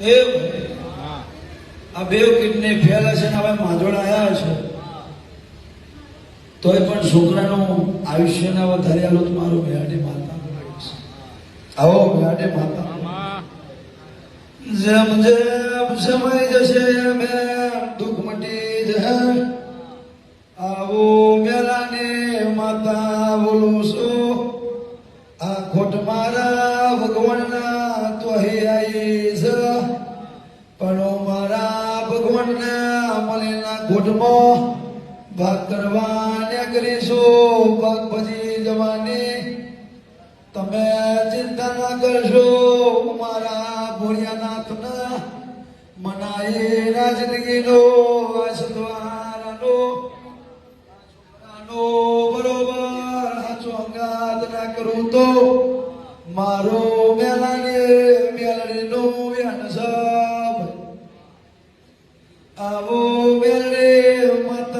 એ આ બે kidney fail છે ને હવે માંદોડ આવ્યા છે. તોય પણ છોકરાનું આયુષ્યના વધારે આલો મારું મેહાડી માતા આવો મેહાડી માતા. જેમ જેમ સમય જશે એમ એમ દુઃખ મટી જશે. આવો મેલાને માતા બોલું છું. આ ખોટ મારા ભગવાનના ભગવાનના મળેલા ખોટમાં ભાગ કરવાને કરીશું ભાગ ભજી જવાની. તમે ચિંતા ના કરશો, મારા ભોળિયાનાથના મનાએ રાજનગીનો આસદ્વારાનો આનો બરોબર સાચો અંગાત ના કરું તો મારો મેલાને મેલડીનો વ્યાન I will believe